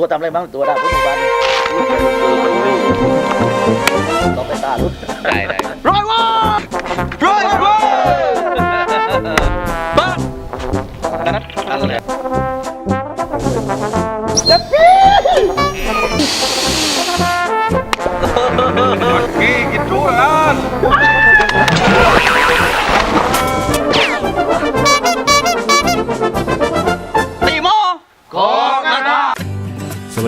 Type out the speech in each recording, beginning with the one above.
ตัวทำอะไรบ้างตัวด้ผมอยู่บ้านต้องไปตาลุกได้ได้ร้อยว่าร้อยว่าบ้านั่นแหละกี่กินรู้แล้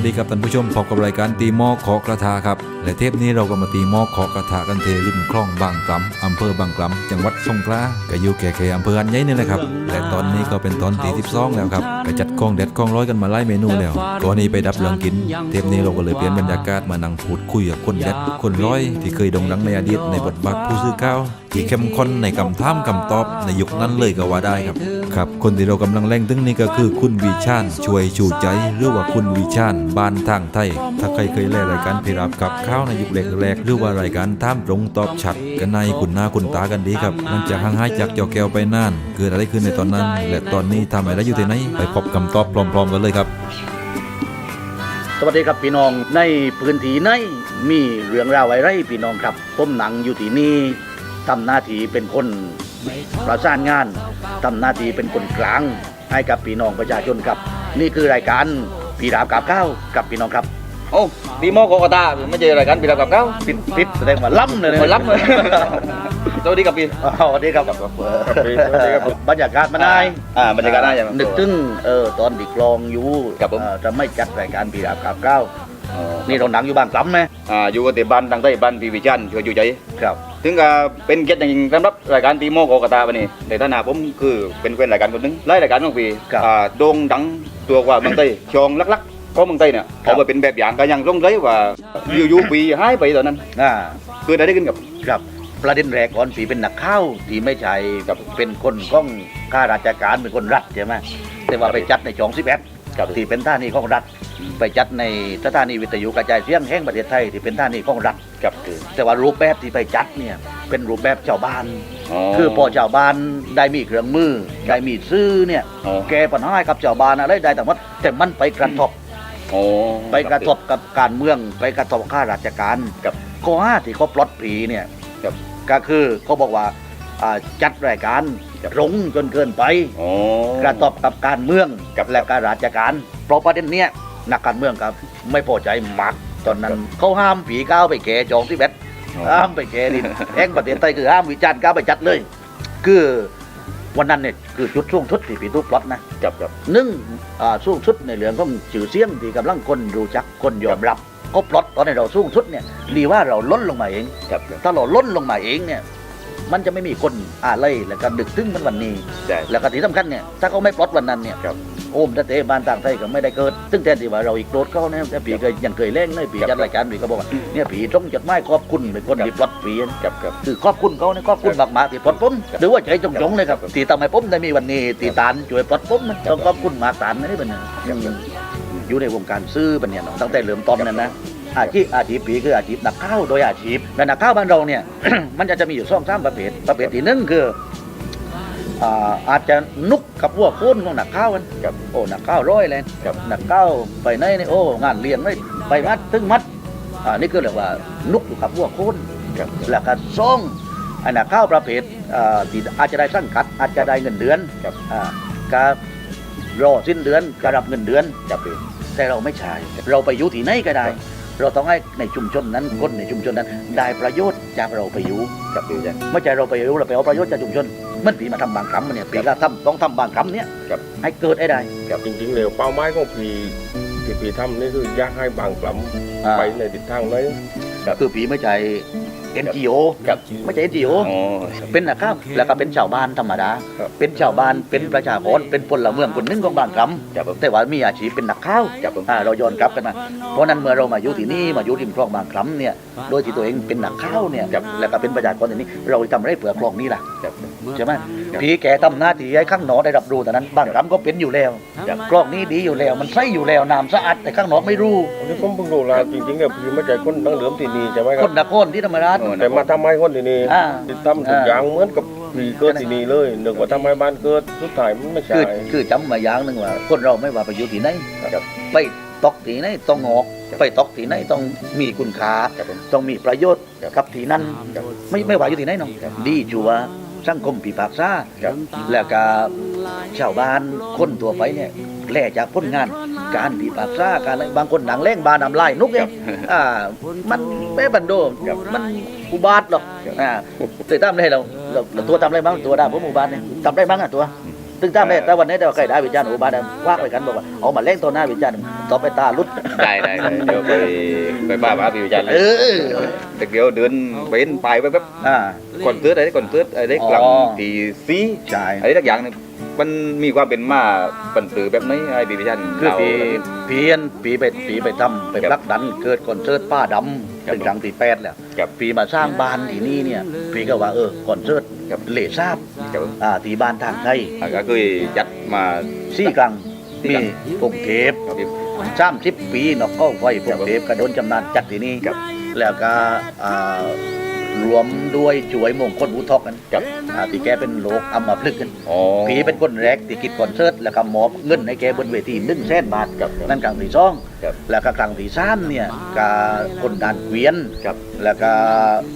วัสดีครับท่านผู้ชมพบกับรายการตีหม้อขอกระทาครับ และเทปนี้เราก็มาตีหม้อขอกระทากันเทริมคลองบางกลำอำเภอบางกลำจังหวัดสงขลาก็อยู่แก่ๆอำเภออันใหญ่นี่แหละครับและตอนนี้ก็เป็นตอนตีสิบสองแล้วครับก็จัดกล้องเด็ดกล้องร้อยกันมาไล่เมนูแล้วก่อนนี้ไปดับเรื่องกิน เทปนี้เราก็เลยเปลี่ยนบรรยากาศมานั่งพูดคุยกับคนเด็ดคนร้อย ที่เคยโด่งดังในอดีตในบทบาทผู้สื่อข่าวที่เข้มข้นในคำถามคำตอบในยุคนั้นเลยก็ว่าได้ครับครับคนที่เรากำลังแรงถึงนี่ก็คือคุณวีชานช่วยชูใจหรือว่าคุณวีชานบ้านทางไทย ถ้าใครเคยเล่รายการพิรับกับข้าวในยุคแรกๆหรือว่ารายการถามตรงตอบชัดกันในคุณหน้าคุณตากันดีครับหลังจากห่างหายจากจอแก้วไปนานเกิดอะไรขึ้นในตอนนั้น และตอนนี้ทำอะไรอยู่ที่ไหนไปพบคำตอบพร้อม ๆ กันเลยครับสวัสดีครับพี่น้องในพื้นที่ไหนมีเรื่องราวอะไรพี่น้องครับผมหนังอยู่ที่นี่ทำหน้าที่เป็นคนประสานงานทำหน้าที่เป็นคนกลาง ให้กับพี่น้องประชาชนครับ นี่คือรายการ ปีราบกับข้าวกับพี่น้องครับ โอ้ดีโมโกโกตาไม่ใช่รายการปีรับกับเขาปิดปิดแสดงว่าล้ำเลยนะมารับเลยสวัสดีกับพี่อ๋อสวัสดีครับบรรยากาศมันได้อ่าบรรยากาศได้ยังนึกถึงเออตอนดิกลองอยู่ครับผม เอ่อจะไม่จัดรายการปีราบกับข้าวอ๋อนี่เราหนังอยู่บ้านกล้ำไหมอ่าอยู่กับเตบ้านทางใต้บ้านพี่วิจันช่วยอยู่ใจครับ ถึงกับเป็นเกียรติอย่างยิ่งสำหรับรายการตีโมโกโกตาวันนี้ในฐานะผมคือเป็นแฟนรายการคนหนึงไล่รายการของพี่อ่าโด่งดังตัวกว่าเมืองใต้ช่องลักๆของเมืองใต้เนี่ยเอาไปเป็นแบบอย่างก็ยังสงสัยว่าอยู่ๆปีหายไปตอนนั้น อ่าคือได้ขึ้นกับ ครับประเด็นแรกก่อนผีเป็นนักข่าวที่ไม่ใช่กับเป็นคนของข้าราชการเป็นคนรัฐใช่ไหมแต่ว่าไปจัดในช่องสิบเอ็ดกับ ที่เป็นท่านีของรัฐ ไปจัดในสถานีวิทยุกระจายเสียงแห่งประเทศไทยที่เป็นท่านีของรัฐกับคือแต่ว่ารูปแบบที่ไปจัดเนี่ยเป็นรูปแบบชาวบ้านอ๋อคือพอชาวบ้านได้มีเครื่องมือได้มีซื้อเนี่ยอ๋อแก้ปัญหาให้กับชาวบ้านอะไรได้แต่ว่าแต่มันไปกระทบอ๋อไปกระทบกับการเมืองไปกระทบข้าราชการกับข้อห้าที่เขาปลดผีเนี่ยกับก็คือเขาบอกว่าอ่าจัดรายการกับรงจนเกินไปอ๋อกระทบกับการเมืองกับและการราชการเพราะประเด็นเนี้ย นักการเมืองครับ ไม่พอใจมากตอนนั้นเขาห้ามผีก้าวไปแก่จองที่เบ็ดอ๋อห้ามไปแก่ดินแห่งประเทศไทยคือห้ามวิจารณ์ก้าวไปจัดเลย คือวันนั้นเนี่ยคือจุดสูงสุดที่ผีทุกปลดนะกับกับหนึ่งอ่าสูงสุดในเรื่องของชื่อเสียงที่กำลังคนรู้จักคนยอมรับก็ปลดตอนในเราสูงสุดเนี่ยดีว่าเราล้นลงมาเองกับกับถ้าเราล้นลงมาเองเนี่ยมันจะไม่มีคนอะไรแล้วก็ดึกถึงมันวันนี้ใช่แล้วก็ที่สำคัญเนี่ยถ้าเขาไม่ปลดวันนั้นเนี่ยครับ โอมถ้าเตะบ้านต่างไทยก็ไม่ได้เกิด ซึ่งแทนที่ว่าเราอีกโดดเขาเนี่ยแต่ผีเคยยังเคยเล่นเลยผีครับจัดรายการผีก็บอกว่าเนี่ยผีต้องจดหมายขอบคุณเป็นคนครับที่ปลดผีกับกับคือขอบคุณเขาเนี่ยขอบคุณมากๆที่ปลดผมหรือว่าใจจงๆเลยครับที่ทำให้ผมได้มีวันนี้ตีตานช่วยปลดผมนะต้องขอบคุณมากตานนี่เป็นไงอยู่ในวงการซื้อเป็นเนี่ยเนาะตั้งแต่เริ่มต้นนั่นนะอาชีพอาชีพผีคืออาชีพนักข้าวโดยอาชีพและนักข้าวบ้านเราเนี่ยมันจะจะมีอยู่สองสามประเภทประเภทที่หนึ่งคือ อ่าอาจจะนุกกับวัวโคนของนักข้าวกันกับโอ้นักข้าวร้อยเลยกับนักข้าวไปไหนนี่โอ้งานเลี้ยงไม่ไปมัดถึงมัดอ่านี่คือเรียกว่านุกอยู่กับวัวโคนกับแล้วก็ซ่องอันนักข้าวประเภทอ่าที่อาจจะได้สังกัด อาจจะได้เงินเดือนกับอ่าก็รอสิ้นเดือนก็รับเงินเดือนกับแต่เราไม่ใช่เราไปอยู่ที่ไหนก็ได้ เราต้องให้ในชุมชนนั้นคนในชุมชนนั้น ได้ประโยชน์จากเราไปอยู่กับผีจ้ะไม่ใช่เราไปอยู่เราไปเอาประโยชน์จากชุมชน มันผีมาทำบางคำมันเนี่ยผีก็ทำต้องทำบางคำเนี่ยครับ ให้เกิดให้ได้จริงๆแล้วเป้าหมายของพีที่พีทำนี่คืออยากให้บางกลัมอ่า ไปในทิศทางนั้นคือผีไม่ใช่ NGO กับไม่ใช่ NGO อ๋อเป็นนะครับแล้วก็เป็นชาวบ้านธรรมดา ครับ เป็นชาวบ้านเป็นประชาชนเป็นพลเมืองคนหนึงของบางคครับผมำแต่ว่ามีอาชีพเป็นนักข้าวครับผมอ่าเราย้อนกลับกันมาเพราะฉะนั้นเมื่อเรามาอยู่ที่นี่มาอยู่ริมคลองบางคำเนี่ยโดยที่ตัวเองเป็นนักข้าวเนี่ยแล้วก็เป็นประชาชนอย่างนี้ เราทำอะไรเผื่อคลองนี้ล่ะกับใช่ไหมผีแกทำหน้าที่ให้ข้างนอกได้รับรู้แต่นั้นบางคำก็เป็นอยู่แล้วครับกล้องนี้ดีอยู่แล้ว มันใสอยู่แล้วน้ำสะอาดแต่ข้างนอกไม่รู้ อันนี้ผมเพิ่งรู้ละจริงๆแล้วพีไม่ใช่คนตั้งเหลือมที่นี่ใช่ไหมคครับนนครที่ธรรมราชแต่มาทำให้คนที่นี่อ่าที่ทำทุกอย่างเหมือนกับพีเกิดที่นี่เลยนึกว่าทำให้บ้านเกิดสุดท้ายมันไม่ใช่คือคือจำมาอย่างหนึ่งว่าคนเราไม่ว่าไปอยู่ที่ไหนครับ ไปตอกที่ไหนต้องออก ไปตอกที่ไหนต้องมีคุณค่าครับผมต้องมีประโยชน์ครับ กับที่นั่นครับ ไม่ไม่ว่าอยู่ที่ไหนน้องดีจัวสังคมปีปากซ่าครับ แล้วก็ชาวบ้านคนตัวไปเนี่ยแล่จากผลงาน การปีปากซ่าการอะไรบางคนหนังเล่งบานนำลายนุกเนี่ยอ่ามันไม่บันโดครับมันอุบาทหรอกอ่าแต่ตามได้เราเราเราตัวทำอะไรบ้างตัวได้ผมอุบาทเนี่ยทำได้บ้างอะตัวตึงตามได้แต่วันนี้เราใครได้วิจารณ์อุบาทว่าไปกันบอกว่าเอามาเล่งตัวหน้าวิจารณ์ต่อไปตาลุดได้ได้ได้เดี๋ยวไปไปบ้าบ้าพี่วิจารณ์เลยเออเด็กเดียวเดินเป็นไปแป๊บอ่าๆก่อนเตือนอะไรก่อนเตือนอะไรกลังอ๋อตีซีใช่อะไรสักอย่างหนึง มันมีความเป็นมาปันตือแบบไหนไอ้พี่วิจารณ์คือเรา ปีปีอันปีไปปีไปทำไปครับรักดันเกิดคอนเสิร์ตป้าดำครับเป็นครั้งที่แปดแล้วครับปีมาสร้างบ้านที่นี่เนี่ยปีก็ว่าเออคอนเสิร์ตครับ เหล่ทราบครับอ่าที่บ้านทางไทยอะก็เคยจัดมา ซี่กลางซี่มีกลางพงเทพครับพี่สามสิบปีนอกก็ไฟพงเทพกระโดนจำนานจัดที่นี่ครับ แล้วก็อ่า รวมด้วยช่วยมงคลอุทอกกันครับอ่าที่แกเป็นโรคอัมพฤกษ์กันอ๋อผีเป็นคนแรกที่คิดคอนเสิร์ตแล้วก็มอบเงินให้แกบนเวทีหนึ่งแสนบาทครับนั่นครั้งที่สองครับแล้วก็ครั้งที่สามเนี่ยกาคนด่านเกวียนครับแล้วก็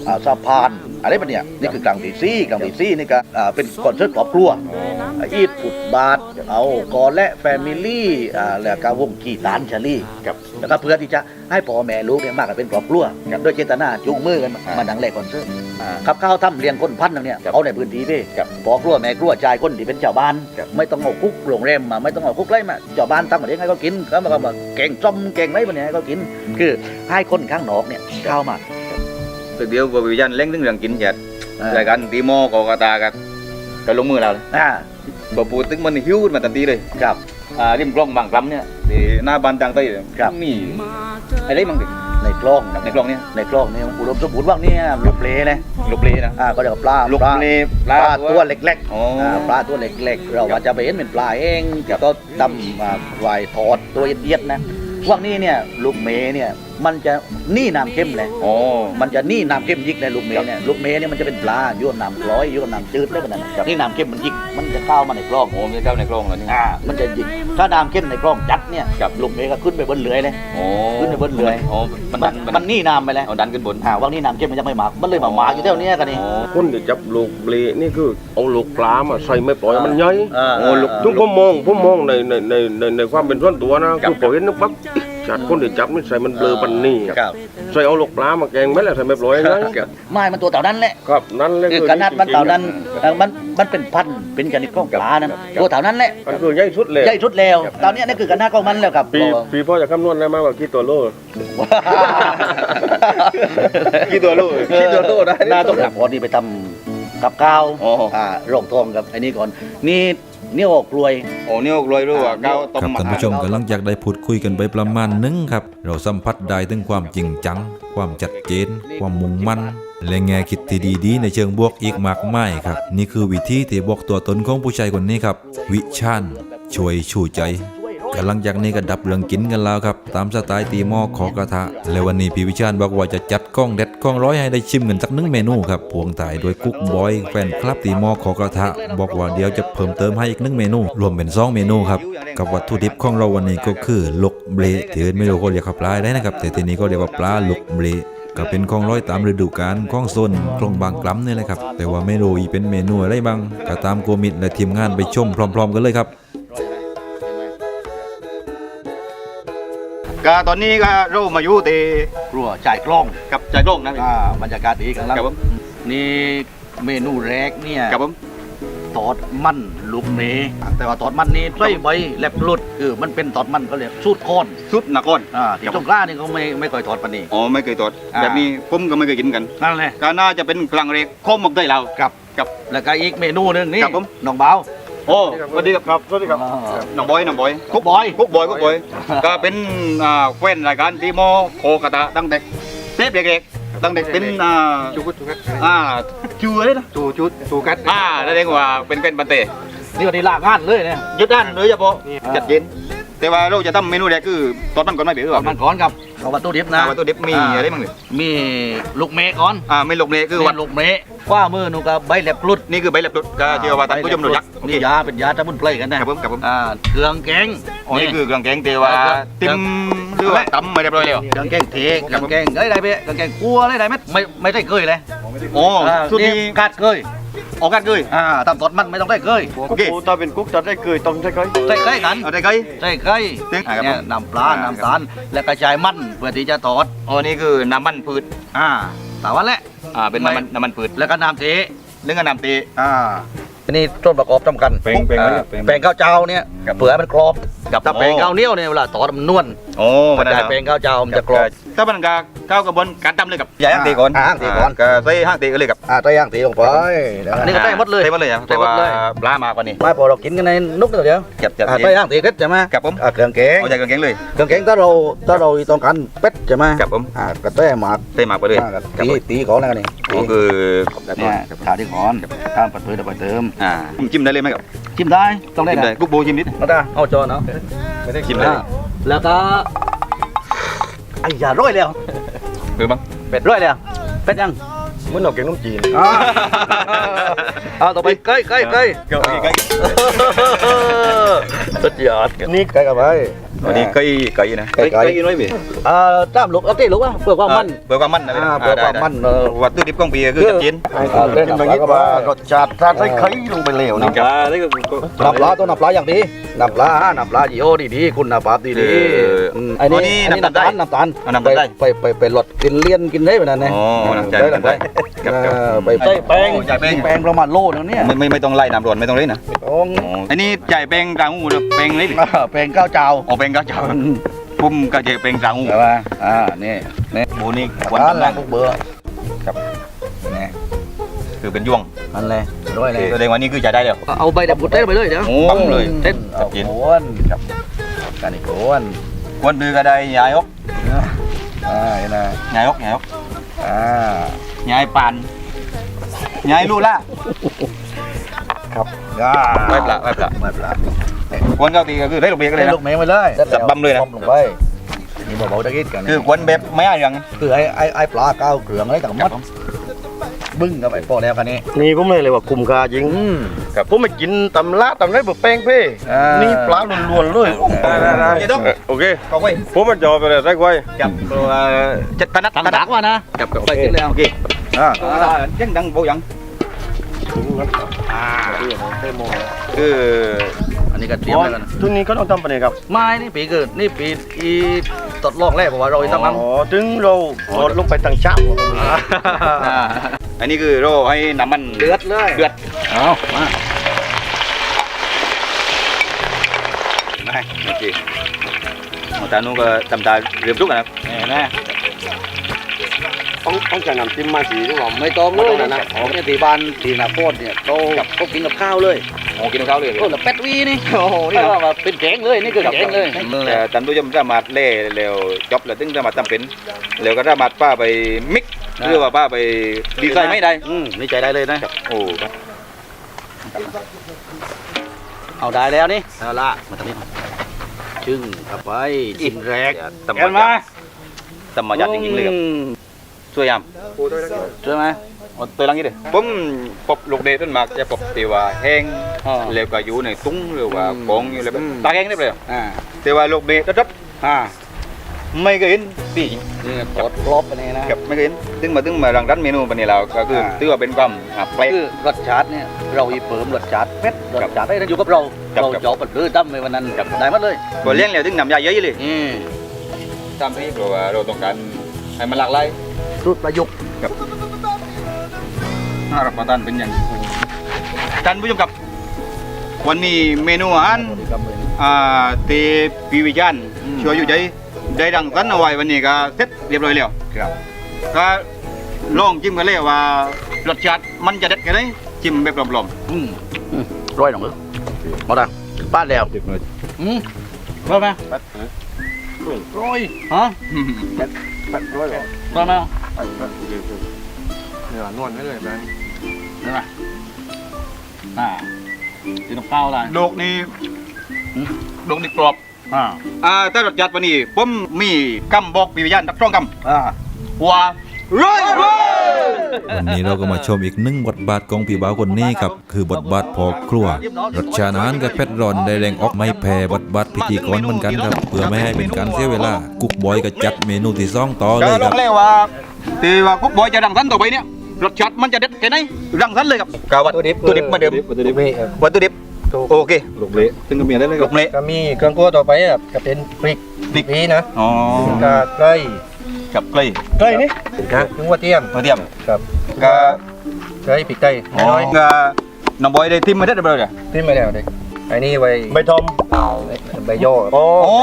อ่าสะพานอะไรปะเนี่ยนี่คือครั้งที่สี่ครั้งที่สี่นี่ก็อ่าเป็นคอนเสิร์ตครอบครัวอ๋ออีทฟุตบาทเอากอและแฟมิลี่อ่าแล้วก็วงกีตานชาลี่ครับแล้วก็เพื่อที่จะให้พ่อแม่ลูกเนี่ยมากกันเป็นครอบครัวโดยเจตนาจูงมือกันมาอ่ามมาดังแรกคอนเสิร์ตอ่าขับข้าวทำเลี้ยงคนพันธุ์เนี่ยครับเอาในพื้นที่พี่ครับพอกลัวแม่กลัวชายคนที่เป็นชาวบ้านครับไม่ต้องเอาคุกโรงแรมมาไม่ต้องเอาคุกไรมาชาวบ้านทำมาเลี้ยงให้เขากินเขามาก็มาแกงจอมมแกงไรมาเนี่ยให้เขากิน คือให้คนข้างนอกเนี่ยเข้ามาเด็กเดียวพี่วิจารเล่งถึงเรื่องกินจัดอ่ารายการตีโมกอกตากับก็ลงมือเราเลยอ่าบอพูดถึงมันหิวขึ้นมาทันทีเลยครับอ่าริมกล้องบางกลำเนี่ยที่หน้าบานทางใต้เนี่ยครับมีอะไรบ้างดิในกล้องในกล้องเนี่ยในกล้องเนี่ยอุดมสมบูรณ์ว่างเนี่ยลูกเลนะลูกเลนะอ่าก็เรียกว่าปลาลูกปลาเลปลาตัวเล็กอ๋อๆปลาตัวเล็กๆ เราอาจจะไปเห็นเป็นปลาเองแต่ก็ดำอ่าไวายทอดตัวเอียดๆนะ พวกนี้เนี่ยลูกเมเนี่ย มันจะนี่น้ำเข้มเลยอ๋อ มันจะนี่น้ำเข้มยิกในลูกเมย์เนี่ยลูกเมย์เนี่ยมันจะเป็นปลาอยู่กับน้ำกร้อยอยู่กับน้ำจืดแล้วกันนะนี่น้ำเข้มมันยิกมันจะเข้ามาในกล้องโอ้ไม่เข้าในกล้องแล้วนี่อ่ามันจะยิกถ้าน้ำเข้มในกล้องจัดเนี่ยครับลูกเมย์ก็ขึ้นไปบนเรือเลยโอ้ขึ้นไปบนเรืออ๋อมันมัดันนมันนี่น้ำไปแล้วเอาดันขึ้นบนอ่าว่างนี้น้ำเข้มมันจะไม่หมากมันเลยมาหมาอยู่เท่านี้กันนี่อ๋อคนที่จับลูกเบลนี่คือเอาลูกปลามาใส่ไม่ปล่อยมันย่อยอ่าโอ้ลูกทุกผมมองผมมองในในในในในความเป็นส่วนตัวนะคือผมเห็นนึกปั๊บ จัดคนที่จับนี่ใส่มันเบลอปันนี่ครับ ใส่เอาลูกปลามาแกงไม่แล้วใส่ไม่ปล่อยย่อยครับไม่มันตัวเต่านั้นแหละครับนั่นเลยคือคือขนาดมันเต่านั้นจริงเอ่อมันมันเป็นพันธุ์เป็นชนิดของปลานั้นครับ ตัวเต่านั้นแหละๆมันคือใหญ่สุดเลยใหญ่สุดแล้วตอนนี้นี่คือขนาดของมันแล้วครับปีปีพ่อจะคำนวณได้ไหมว่ากี่ตัวโลกี่ตัวลูกกี่ตัวโตได้หน้าต้องหลับก่อนนี่ไปทำกับข้าวอ๋ออ่าโรงทองกับไอ้นี่ก่อนนี่ เนี่ยออกรวย โอ้เนี่ยออกรวยรู้ว่าก้าต้มครับหมักท่านผู้ชมกำลังจากได้พูดคุยกันไปประมาณหนึงครับ เราสัมผัสได้ถึงความจริงจัง ความชัดเจน ความมุ่งมั่น และแง่คิดที่ดีๆ ในเชิงบวกอีกมากมายครับ นี่คือวิธีที่บอกตัวตนของผู้ชายคนนี้ครับ วิชานช่วยชูใจ กำลังจากนี้ก็ดับเรื่องกินกันแล้วครับ ตามสไตล์ตีหม้อขอกระทะ และวันนี้พี่วิชาญบอกว่าจะจัดกล้องเด็ดกล้องร้อยให้ได้ชิมกันสักหนึ่งเมนูครับพวงถ่ายโดยกุ๊กบอยแฟนคลับตีหม้อขอกระทะ บอกว่าเดี๋ยวจะเพิ่มเติมให้อีกหนึ่งเมนู รวมเป็นสองเมนูครับ กับวัตถุดิบของเราวันนี้ก็คือลกเบลที่อื่นไม่รู้เขาเรียกว่าปลาได้นะครับ แต่ทีนี้ก็เรียกว่าปลาลกเบลก็เป็นของร้อยตามฤดูกาลของโซนคลองบางกล้ำนี่แหละครับ แต่ว่าไม่รู้อีเป็นเมนูอะไรบ้างก็ตามโกมิดและทีมงานไปชมพร้อม ๆ กันเลยครับ ก็ตอนนี้ก็เรามาอยู่ที่กลัวจ่ายกล้องกับใจกล้องนะพี่อ่าบรรยากาศดีกันแล้วครับผมนี่เมนูแรกเนี่ยครับผมทอดมันลูกเมย์แต่ว่าทอดมันนี่ใส่ใบแลบหลุดคือมันเป็นทอดมันเขาเรียกสูตรค้อนสุดหนักก้อนอ่าที่ครับตรงกล้านี่เขาไม่ไม่ค่อยทอดปานนี้อ๋อไม่เคยตรวจอ่าแบบนี้ผมก็ไม่เคยกินกันนั่นแหละก็น่าจะเป็นครั้งแรกของเมืองไทยเรากับกับแล้วก็อีกเมนูหนึงนี่ครับผมน้องเบา โอ้สวัสดีครับครับสวัสดีครับอ่าน้องบอยน้องบอยกุ๊กบอยกุ๊กบอยกุ๊กบอยก็เป็นอ่าแฟนรายการทีโมโคกะตะตั้งแต่เทปเด็กๆตั้งแต่เป็นอ่าจุกุจุกัดอ่าชื่ออะไรนะจูจุดจูกัดอ่าแสดงว่าเป็นแฟนบันเตนี่วันนี้ลากงานเลยเนี่ยยึดด้านโดยเฉพาะนี่จัดเย็นเท แต่ว่าเราจะทำเมนูแรกคือตอนมันก่อนไม่เบื่อก่อนมันก่อนครับเอาวัตถุดิบนะนะวัตถุดิบมีอ่าอะไรบ้างเลยมีลูกเมฆก่อนอ่าไม่ลงเลยคือวัดนี่ลูกเมฆคว้ามือนูกับใบเล็บกรุดนี่คือใบเล็บดุดก็เชื่อว่าท่านผู้ชมรู้จักโอเคนี่ยาเป็นยาสมุนไพรกันนะครับผมครับผมอ่าเครื่องแกงอ๋อนี่คือเครื่องแกงเทว่าครับติมหรือว่าตำไม่เรียบร้อยแล้วเครื่องแกงเทเครื่องแกงเอ้ยได้ไปเครื่องแกงคั่วได้ได้ไหมไม่ไม่ได้เคยเลยโอ้อ่าสุดนี้นี่กัดเคย ออกกันเลยอ่าทำสดมันไม่ต้องได้เคยโอเคถ้าเป็นกุ๊กจะได้เคยต้องใช่ไหมได้เคยกันเอาได้ไกลได้เคยตึ้งอ่าครับเนี่ยผมน้ำปลาอ่าน้ำตาลและกระชายมันเพื่อที่จะทอดอ๋อนี่คือน้ำมันพืชอ่าแต่ว่าแหละอ่าเป็นน้ำมันน้ำมันพืชแล้วก็น้ำเทเรื่องการน้ำตีอ่าอันนี้ต้นประกอบสำคัญแป้งแป้งอ่าแป้งแป้งข้าวเจ้าเนี่ยครับเผื่อให้มันกรอบครับถ้าแป้งข้าวเหนียวเนี่ยเวลาทอดมันนวล โอ้กระจายแป้งข้าวเจ้ามันจะกรอบถ้ามันกาเข้ากระบวนการทำเลยกับอย่าห้างตีก่อนอ่าห้างตีก่อนก็ใส่ห้างตีกันเลยกับอ่าใส่ย่างตีลงไปอันนี้ก็ใส่หมดเลยใส่หมดเลยอะใส่หมดเลยพราะว่าปลามากกว่านี้ไม่พอเรากินกันในนุกเดียวจับจับอ่าใส่ย่างตีเก็ดใช่ไหมกับผมอ่าเครื่องแกงเอาใจเครื่องแกงเลยเครื่องแกงถ้าเราถ้าเราต้องการเป็ดใช่ไหมกับผมอ่ากระแต้หมากใส่หมากไปเลยอ่าก็ตีตีของแล้วกันนี่ก็คือเนี่ยขาที่ขอนข้ามปัดเผยเดี๋ยวไปเติมอ่าจิ้มได้เลยไหมครับจิ้มได้ต้องได้จิ้มได้นะกุ๊กโบจิ้มนิดเอาได้เอาจอเนาะไม่ได้จิ้มได้อ่า แล้วก็ไอ้ยาร้อยแล้วคือบ้างเป็ดร้อยแล้วเป็ดยังเหมือนเราแกงน้ำจีนอ่าเอาต่อไปใกล้ใกล้ใกล้เกี่ยวกับไก่สุดยอดนี่ใกล้กับไป อันนี้ไก่ไก่นะไก่ไก่กินไว้พี่อ่าตามลูกเอาตีลูกวะเพื่อความมันเพื่อความมันนะอ่าเพื่อความมันเออวัตถุดิบของปีคือจับจีนอ่าเล่นน้ำปลาก็มารสชาติถ้าใส่ไข่ลงไปเร็วนะปลาได้ก็น้ำปลาตัวน้ำปลาอย่างดีน้ำปลาน้ำปลายี่ห้อดีๆคุณภาพดีๆมอันนี้อันนี้น้ำตาลน้ำตาลเอาน้ำตาลได้ไปไปไปหลดกินเลี่ยนกินได้แบบนั้นนะอ๋อน้ำใจได้น้ำใจได้ครับเอครับอไปใส่แป้งโอ้จ่ายแป้งแป้งประมาณโลนึงเนี่ยไม่ไม่ไม่ต้องไล่น้ำร้อนไม่ต้องเลยนะต้องอันนี้จ่ายแป้งกลางหูหรือแป้งเลยพี่อ่าแป้งข้าวเจ้าอ๋อแป้งก็จ่ายปุ่มก็จ่ายแป้งกลางหูใช่ไหมอ่านี่นี่โอ้นี่ควันอันกำแหลัละงพวกเบอร์นี่คือเป็นย่วงอันเลยร้อยเลยแสดงว่านี่คือจ่ายได้แล้วเอาใบดับกุดเต้ไปเลยเดี๋ยวโอ้ปั๊มเลยเต้นครับกินโอนครับการนี่โอนควนดือก็ได้ยายอกอ่าเห็นไหมยายอกยายอกอ่ายายปานยายลูล่าครับอ่าไว้ปลาไว้ปลาไม่ปลา ควนเก้าตีก็คือได้ลูกเบียก็เลยนะ ลูกเมย์ไปเลยสับบั้มเลยนะ บั้ลงไปนี่เบาๆตะกี้กันคือควนแบบไม่อายยังคือไอ้ไอ้ไอ้ปลาก้าวเกลืองอะไรต่างหมดบึ้งเข้าไปพอแล้วกันนี่นี่ผมเลยเลยว่าคุมคาจริงอืมผมไม่กินตำละตำไรแบบแป้งเพ่อ่านี่ นี่ปลาล้วนๆเลยเจ๊ต้องโอเคก็ไว้ผมมาจอไปเลยได้ไว้จับตัวจะตนัดต่าดักว่านะจับกับไปกินแล้วโอเคอ่ายังดังโบยังอ่าคือ อันนี้ก็เตรียมแล้วกันนะทุกนี้ก็ต้องทำไปเลยครับไม้นี่ปีเกิดนี่ปีอีตดลองแรกเพราะว่าเราต้องนั่งอ๋อถึงเราลดลงไปทางช้ำอันนี้คือโรให้น้ำมันเดือดเลยเดือดเอามาได้โอเคหมอตานูก็ทำตาเรียบรุกนะครับเนี่ยนะ ต้องต้องจะนำจิ้มมาสีด้วยว่าไม่ต้องเลยไม่ต้องนะนะของเนี่ยตีบ้านตีนาโพดเนี่ยเขาเขากินกับข้าวเลยโอ้กินข้าวเลยโอ้แล้วเป็ดวีนี่โอ้โหนี่นี่เหรอว่าเป็นแกงเลยนี่คือแกงเลยแต่ท่านผู้ชมสามารถเล่แล้วจบแล้วถึงสามารถทำเป็นแล้วก็สามารถป้าไปมิกซ์หรือว่าป้าไปดีไซน์ไม่ได้อืมนี่ใจได้เลยนะโอ้เอาได้แล้วนี่เอาละมาทำนี้ชึ่งเข้าไปจิ้มแรกตำมาจัดตำมาจัดจริงๆเลยครับอืมส วยยามใช่ไหมเอาตัวหลังนี้เลยผมปบลูกเดชต้นมากจะปบตีว่าแห้งอ๋อแล้วก็อยู่ในตุ้งหรือว่าอืมกองอยู่แล้วแบบอืมตากแห้งได้เลยอ่าแต่ว่าลูกเดชรับอ่าไม่เคยเห็นดีนี่ปลดกรอบไปนี่นะกับไม่เคยเห็นถึงมาถึงมารังรันเมนูปานนี้เราก็คืออ่าถือว่าเป็นความอะแปลกคือรสชาติเนี่ยเราอีเปิมรสชาติเป็ดรสครับชาติได้อยู่กับเราครับเราครับจอบปัดพื้นตั้มไปวันนั้นได้หมดเลยพอเลี้ยงแล้วถึงนำยาเยอะเลยอืมตามที่เพราะว่าเราต้องการให้มันหลากหลาย รูปประยุกต์น่ารับประทานเป็นอย่างท่านผู้ชมครับ วันนี้เมนูอาหารอ่าเตปีวิจารณ์ช่วยอยู่ใจได้ดังสันเอาไว้วันนี้ก็เสร็จเรียบร้อยแล้วครับก็ลองจิ้มกันเลยว่ารสชาติมันจะเด็ดแค่ไหนจิ้มแบบหลอมอืมอืมร้อยหน่อยเอาดังป้าดแล้วอืมร้อยไหมร้อยฮะๆปัดด้วยเหรอร้อยไหม ปัดปัดเนี่ยนวดไม่เลยแบนนี่ไหมอ่ากินกับข้าวอะไรโลกนี้อืมโลกนี้กรอบอ่าอ่าแต่รสจัดวันนี้ผมมีคำบอกปีวิญญาณนักร้องคอ่าำว่าร้อยร้อยวันนี้เราก็มาชมอีกหนึ่งบทบาทของพี่บ่าวคนนี้ครับ คือบทบาทพอครัวรสชาติอาหารกับเพชรร้อนได้แรงออกไม่แพ้บทบาทพิธีกรเหมือนกันครับเพื่อไม่ให้เป็นการเสียเวลากุ๊กบอยก็จัดเมนูที่สองต่อเลจะยลครัอบ งเล่ว่าตีว่ากุ๊กบอยจะดังสันต่อไปเนี่ยรสชาติมันจะเด็ดแค่ไหนดังสันเลยครับกาวัตวัตถุดิบตัวดิบมาเดิมวัตถุดิบนี่ครับวัตถุดิบถูกโอเคลูกเละซึ่งก็มีได้เลยลูกเละก็มีเครื่องคั่วต่อไปครับก็เป็นพริกพริกนี้นะอ๋อก็ไก่กับไก่ไก่นี่นะถึงว่าเทียมกระเทียมครับก็ไก่พริกไก่อ๋อน้อยก็น้องบอยได้ทิมมาได้หรือเปล่าเนี่ยๆที่ไม่แล้วเด็ก ไอ้นี่ไว้ใบทอม ใบย่อโอ้โอ้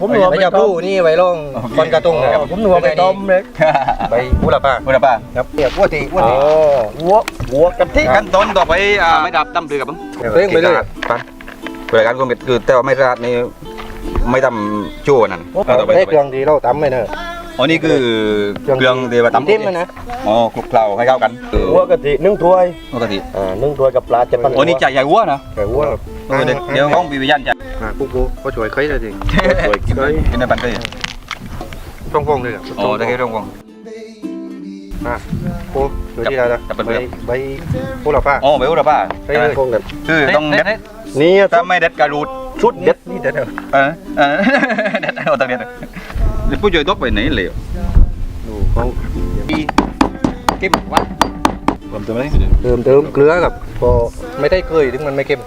ผมนึกว่าใบใบยาทอผู้มนี่ไว้ลงคอนกระตุ้งนะครับผมนึกว่าใบทอมเลยใบบุรพาคุณป้าครับเนี่ยพัวตีพัวโอ้ตีหัวหัวกะทิขั้นตอนต่อไปอ่าไม่ดับตั้มเลยครับผมเร่งไปเลยครับรายการก็คือแต่ว่าไม่ราดนี่ไม่ทำโจ้นั่นต่อไปได้เครื่องที่เราตำไว้นะอ๋อนี่คือเครื่องเดียวตำจิ้มมันนะอ๋อคลุกเคล้าให้เข้ากันเออหัวกะทินึ่งถ้วยปกติอ่านึ่งถ้วยกับปลาเจ็ดพันอ๋อนี่จ่ายใหญ่วัวนะไก่วัว เออเดี๋ยวเดี๋ยวห้องปีวิญญาณจ่ายอ่าปุ๊บปุ๊บก็ช่วยเคยเลยจริงสวยเคยกินในปันเตยต้องฟองเลยครับอ๋อได้แค่เรื่องของอะโอ้ดูที่เราจะจับเป็นใบเรื่องใบบุรพาอ๋อไม่รู้หรอป้าใช่เลยฟองกันคือต้องเด็ดนี่ถ้าไม่เด็ดกระรูดชุดเด็ดนี่เดี๋ยวเออเออเด็ดเอาตรงเด็ดนี่ผู้ช่วยตกไปไหนเลยดูเขากิมวะผมจะไม่เติมเติมเกลือกับพอไม่ได้เคยถึงมันไม่เค็ม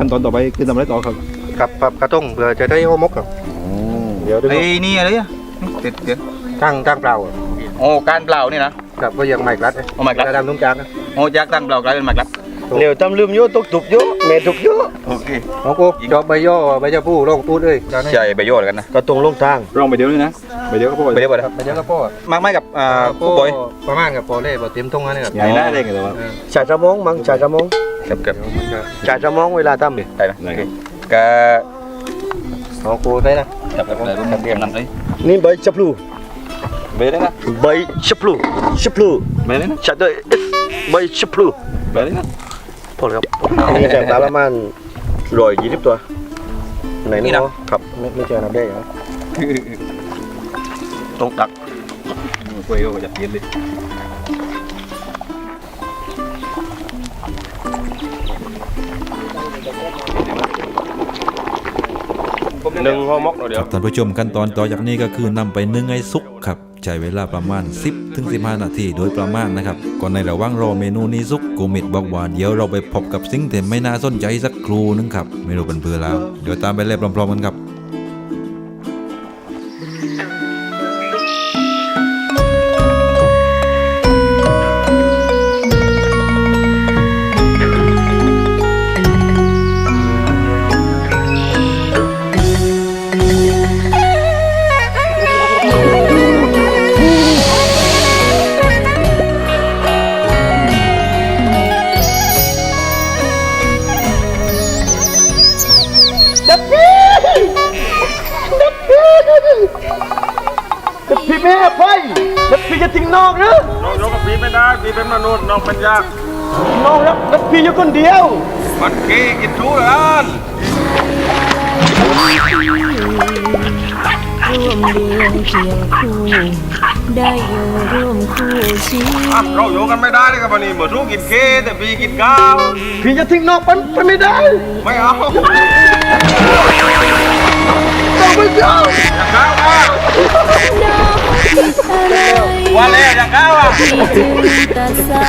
ขั้นตอนต่อไปคือทำอะไรต่อครับกับปรับกระต้งเพื่อจะได้ห่อหมกครับเดี๋ยวดูไอ้นี่อะไรอะติดเดี๋ยวตั้งตั้งเปล่าอะโอ้การเปล่านี่นะกับก็ยังไม่กลัดนะเอาไม่กลัดระดับนุ่งจานนะโอ้จากตั้งเปล่ากลายเป็นหมากลับเร็วจำลืมโยตกตุบโยเมตุกโยโอเคของกูจอบใบย่อใบยาผู้ลงตูดเลยจานนี้ใช่ไปโยนกันนะก็ตรงลงทางลองไปเดี๋ยวนี้นะไปเดี๋ยวก็พอไปเดี๋ยวก่อนใบยาก็พ่อมากไม่กับอ่าผู้บอยประมาณกับพอเล่พอเต็มทุ่งนั่นนี่ครับใหญ่ได้เลยกันแต่ว่าเออชาสมองมั้งชาสมอ งกับกับเดี๋ยวมันจะชาสมองเวลาทำดิได้ไหมโอเคก็ของกูได้นะกับกับได้ผมเตรียมนำเลยนี่ใบชะพลูไปเลยนะใบชะพลูชะพลูไปเลยนะชาด้วยเอสใบชะพลูไปเลยนะพอแล้วครับนี่แจกปลาประมาณร้อยยี่สิบตัวไหนนี่เนาะครับไม่ไม่เจอนะได้เหรอตกดักคุยก็จะเปลี่ยนเลย หนึ่งห่อมกเนเดี๋ยวท่านผู้ชมขั้นตอนต่อจากนี้ก็คือนำไปนึ่งให้สุกครับใช้เวลาประมาณ 10ถึง15 นาทีโดยประมาณนะครับ ก่อนในระหว่างรอเมนูนี้สุกกูมิดบอกว่าเดี๋ยวเราไปพบกับสิ่งที่ไม่น่าสนใจสักครู่นึงครับ ไม่รู้เป็นเพื่อแล้ว เดี๋ยวตามไปเล่พร้อมๆกันครับ น้องหรือน้องยกกับพี่ไม่ได้พี่เป็นมนุษย์น้องเป็นยากน้องรักแล้วพี่อยู่คนเดียว มันเก้กินรู้แล้วร่วมเดือนเคียงคู่ได้อยู่ร่วมคู่ชีวิตอะเราอยู่กันไม่ได้เลยครับวันนี้เหมือนรู้กินเก้แต่พี่กินข้าวพี่จะทิ้งน้องไปไปไม่ได้ ไม่เอาต้องไปเจ้าอย่าข้าวอะอะไร ว่าแล้วอย่าข้าวอะที่จึงตัดสา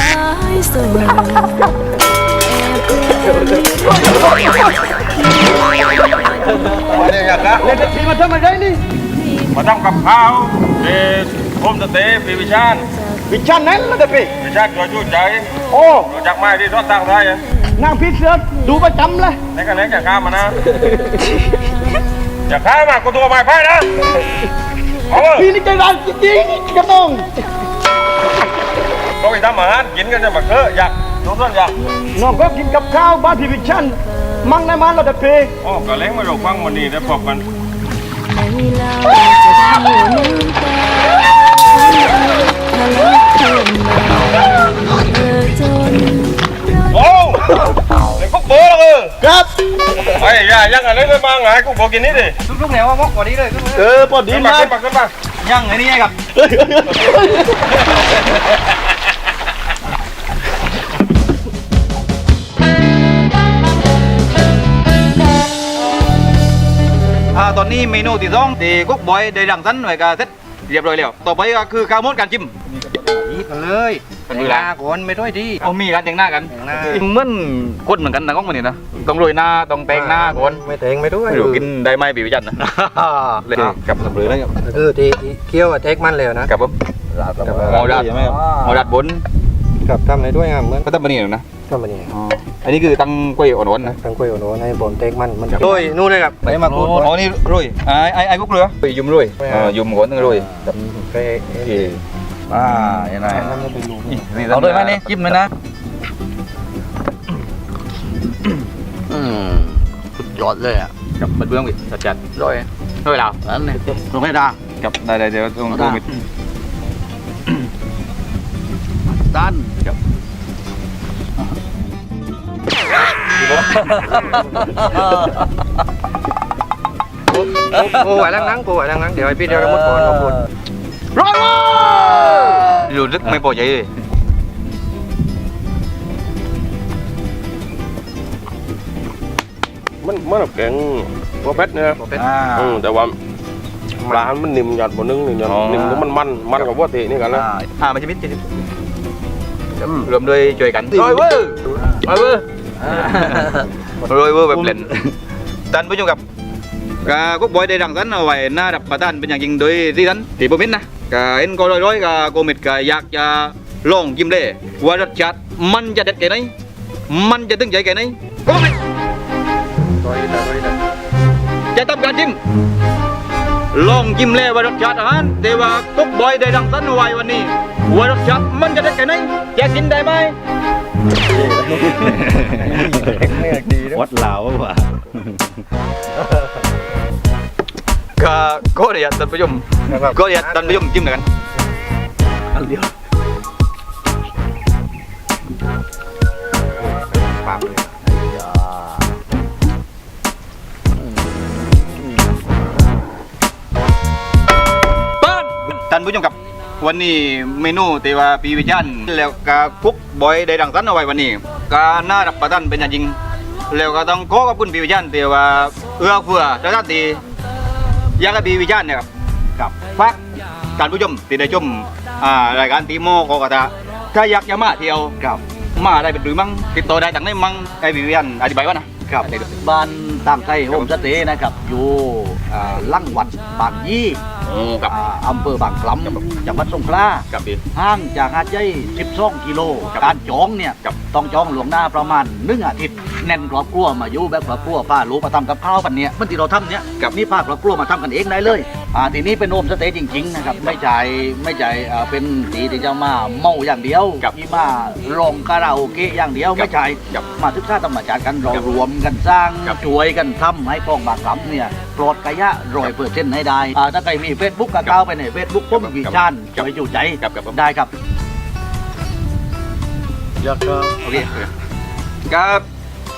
ยสว่างแอบเล่นว่าแล้วอย่าข้าวแล้วจะพี่มาทำอะไรนี่มาทำกับข้าวเด็กโฮมสเตย์พี่วิชาญวิชานั้นแล้วแต่พี่วิชาญตัวชูใจโอ้รู้จักไหมที่ทอดตั้งไทยอะนางพี่เสือดูประจำเลยในกันเล็กอย่าข้าวมานะอย่าข้าวมากูตัวไม้ไผ่นะเอาเถอะ พี่นี่ใจร้ายจริงๆกับน้องก็ไปทำอาหารกินกันจะมาเถอะอยากดูส่วนอยากน้องก็กินกับข้าวบ้านพี่วิชันมั่งในมันแล้วแต่พี่โอ้ก็เล้งมาดูฟังวันนี้ได้พบกันในเราจะเท่าน้ำตาทะลุขึ้นมาเออจนโอ้เด็ก พวกเบอร์เลยครับไอ้ฮ้ยอย่ายังอะไรเลยมาไงกูบอกกินนี่ดิลูกๆแนวว่ามอกกว่านี้เลยลูกๆเออพอดีขึ้นมามาขึ้นมาขึ้นมายังไงนี่ไงครับอ่าตอนนี้เมนูที่สองที่กุ๊กบอยได้ดังสันไว้ก็เสร็จเรียบร้อยแล้ว ต่อไปก็คือข้าวมดการจิ้มหยิบ กันเลยเป็นแต่เวงหลาน้าก่อนไม่ด้วยดี เอามีกันแต่งหน้ากันแต่งหน้า เหมือนคนเหมือนกันนะก้องมันนี่นะต้องโรยหน้าต้องแต่งหน้าก่อนไม่แต่งไม่ด้วยไม่รู้กินได้ไหมปีวิจันทร์นะอ่าเลยกับสำเร็จแล้วครับคือที่ที่เคี่ยวอะเทคมันเลยนะกับผมหมอดัดหมอดัดบนกับทำอะไรด้วยอะเหมือนก็ต้องมานี่นะทำมันนี่อันนี้คือตั้งกล้วยอ่อนๆนะทั้งกล้วยโอโนให้บนเทคมันมันครับโอ้ยนู่นเลยครับไปมาพูดอ๋อนี่โรยไอ้ไอ้ไอ้กุ๊กเรือไปยุ่มโรยอ่ายุ่มก่อนต้องโรยครับ ไปโอเค อ่ายังไงนั่นไม่เป็นรูนี่เอาด้วยไหมนี่จิ้มเลยนะอืมสุดยอดเลยอะกับมันเบื้องวิจัดจัดร้อยๆด้วยเราอันนี้ลงให้ดากับได้ได้เดี๋ยวต้องต้องมิดด้านครับโอ้ไหวแล้วนั่งโอ้ไหวแล้วนั่งเดี๋ยวไอ้พี่เดี๋ยวเราหมดก่อนเราพูด ร้อยเว้ยรู้สึกไม่พอใจเลยมันมันแบบแกงหัวเพชรเนี่ยอ่า อืมแต่ว่าปลามันนิ่มหยาดบนนึงนี่เนี่ยนิ่มแล้วมันมันมันกับวัวเตะนี่กันนะ อ่าอ่ามันจะมิดจะรวมด้วยช่วยกันโรยเวอร์โรยเวอร์โรยเวอร์แบบเล่นท่านผู้ชมครับกากุ๊กบอยได้ดังสันเอาไว้หน้ารับประทานเป็นอย่างยิ่งโดยที่ท่านที่ผมเห็นนะ กาเห็นก็ร้อยๆกาโกมิดกาอยากจะลองกิมเล่ว่ารสชาติมันจะเด็ดแค่ไหนมันจะตึงใจแค่ไหนโกมิดร้อยละร้อยละจะทำการจิ้มลองจิ้มเล่ว่ารสชาติอาหารแต่ว่ากุ๊กบอยได้ดังสันเอาไว้วันนี้ว่ารสชาติมันจะเด็ดแค่ไหนจะกินได้ไหมวัดลาวว่ะ ก็ก็เดี๋ยวท่านผู้ชมก็เดี๋ยวท่านผู้ชมจิ้มหน่อยกันอันเดียวปากเลยเปิ้ลท่านผู้ชมครับวันนี้เมนูที่ว่าปีวิจันแล้วก็คุกบอยได้ดังสันเอาไว้วันนี้ก็น่ารับประทานเป็นอย่างยิ่งแล้วก็ต้องขอขอบคุณปีวิจันที่ว่าเอื้อเฟื้อสถานที่อ ยังกับปีวิจันเนี่ยครับกับฝากท่านผู้ชมที่ได้ชมอ่ารายการตีโมโกกะตะถ้าอยากจะมาเที่ยวครับมาได้เป็นหรือมั้งติดต่อได้ทางไหนมั้งไอ้ปีวิจันอธิบายว่านะครับบ้าน ต่างไทยโฮมสเตย์นะครับอยู่อ่าลั่งวัดบางยี่โอ้กับ อ่าอำเภอบางกลำจังหวัดสงขลากับพี่ ห่างจากหาดใหญ่12กิโลครับการจองเนี่ยครับ ต้องจองหลวงหน้าประมาณหนึ่งอาทิตย์แน่นครอบครัวมาอยู่แบบครอบครัวป้าลูกมาทำกับข้าวกันเนี่ยเมื่อที่เราทำเนี่ยครับนี่ป้าครอบครัวมาทำกันเองได้เลย อ่าทีนี้เป็นโฮมสเตย์จริงๆนะครับไม่ใช่ไม่ใช่อ่าเป็นตีที่จะมาเมาอย่างเดียวครับที่มาร้องคาราโอเกะอย่างเดียวไม่ใช่ครับมาศึกษาธรรมชาติกันเรารวมกันสร้างครับ ช่วยกันทำให้กองบางลำเนี่ยปลอดกายะรอยเปอร์เซ็นต์ให้ได้อ่าถ้าใครมีเฟซบุ๊กก็ก้าวไปในเฟซบุ๊กผมวิชานช่วยจูใจกับกับผมได้ครับ อยากจะโอเคครับ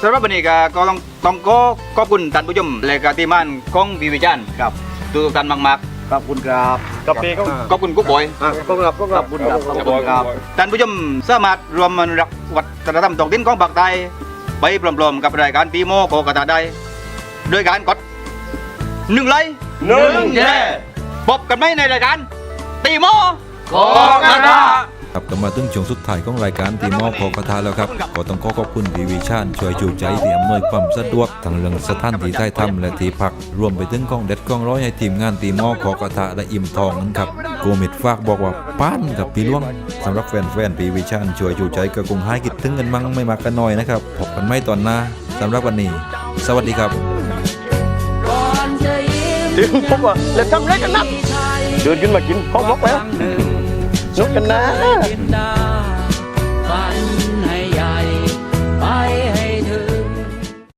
สำหรับวันนี้ก็ก็ต้องต้องขอขอบคุณท่านผู้ชมและก็ทีมงานของวีวิจันครับ ทุกท่านมากขอบคุณครับกับปีเขาๆขอบคุณกุ๊กบอย อะก็กลับก็กขลัอบบคุณครับขอบขอบคุคุณณครับ ท่านผู้ชมสามารถรวมมันรักวัฒนธรรมท้องถิ่นของภาคใต้ไปพร้อมๆกับรายการตีโมโกกะตาได้ด้วยการกดหนึ่งไลค์หนึ่งแย่พบกันไหมในรายการตีโมขอกันนะ ครับก็มาถึงช่วงสุดท้ายของรายการตีมอขอกระทาแล้วครับก็ต้องขอขอบคุณพีวีชานช่วยจูใจที่อำนวยความสะดวกทั้งเรื่องสถานที่ใต้ถ้ำและที่พัก รวมไปถึงกล้องเด็ดกล้องร้อยให้ทีมงานตีมอขอกระทะและอิ่มทองนั้นครับโกมิดฝากบอกว่าป้านกับพี่ล่วงสำหรับแฟนๆพีวีชานช่วยจูใจก็คงให้คิดถึงกันมั้งไม่มากกันน้อยนะครับพบกันไม่ตอนหน้าสำหรับวันนี้ สวัสดีครับก่อนจะยิ้มถึงผมว่าแล้วทำไรกันนักเดินขึ้นมากินข้าวมกแล้ว นุกกันนะติดตา